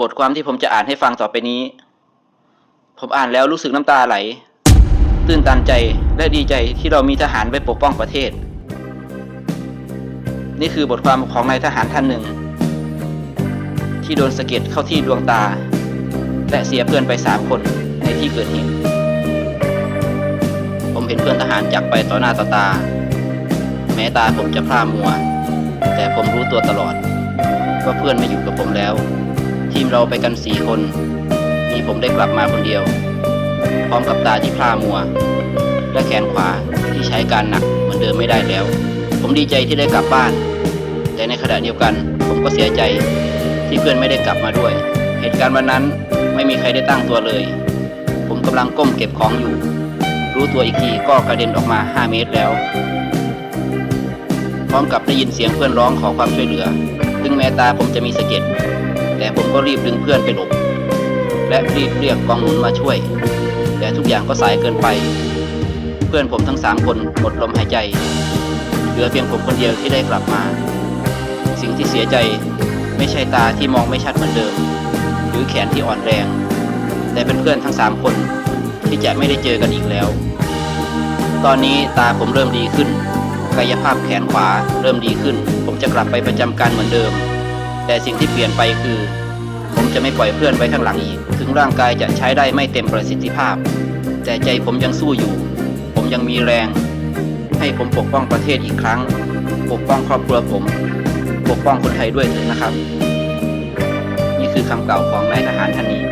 บทความที่ผมจะอ่านให้ฟังต่อไปนี้ ผมอ่านแล้วรู้สึกน้ำตาไหล ตื้นตันใจและดีใจที่เรามีทหารไปปกป้องประเทศ นี่คือบทความของนายทหารท่านหนึ่ง ที่โดนสะเก็ดเข้าที่ดวงตา และเสียเพื่อนไปสามคนในที่เกิดเหตุผมเห็นเพื่อนทหารจากไปต่อหน้าต่อตา แม้ตาผมจะพร่ามัว แต่ผมรู้ตัวตลอด ว่าเพื่อนไม่อยู่กับผมแล้ว ทีมเราไปกันสี่คน มีผมได้กลับมาคนเดียว พร้อมกับตาที่พร่ามัว และแขนขวาที่ใช้การหนักเหมือนเดิมไม่ได้แล้ว ผมดีใจที่ได้กลับบ้าน แต่ในขณะเดียวกัน ผมก็เสียใจที่เพื่อนไม่ได้กลับมาด้วย เหตุการณ์วันนั้นไม่มีใครได้ตั้งตัวเลย ผมกำลังก้มเก็บของอยู่ รู้ตัวอีกทีก็กระเด็นออกมา 5 เมตรแล้ว พร้อมกับได้ยินเสียงเพื่อนร้องขอความช่วยเหลือถึงแม้ตาผมจะมีสะเก็ด แต่ผมก็รีบดึงเพื่อนไปหลบ และรีบเรียกกองหนุนมาช่วย แต่ทุกอย่างก็สายเกินไป เพื่อนผมทั้งสามคนหมดลมหายใจ เหลือเพียงผมคนเดียวที่ได้กลับมา สิ่งที่เสียใจไม่ใช่ตาที่มองไม่ชัดเหมือนเดิม หรือแขนที่อ่อนแรง แต่เป็นเพื่อนทั้งสามคนที่จะไม่ได้เจอกันอีกแล้ว ตอนนี้ตาผมเริ่มดีขึ้น กายภาพแขนขวาเริ่มดีขึ้น ผมจะกลับไปประจำการเหมือนเดิม แต่สิ่งที่เปลี่ยนไปคือ ผมจะไม่ปล่อยเพื่อนไว้ข้างหลังอีก ถึงร่างกายจะใช้ได้ไม่เต็มประสิทธิภาพ แต่ใจผมยังสู้อยู่ ผมยังมีแรง ให้ผมปกป้องประเทศอีกครั้ง ปกป้องครอบครัวผม ปกป้องคนไทยด้วยเถอะนะครับ นี่คือคำกล่าวของนายทหารท่านนี้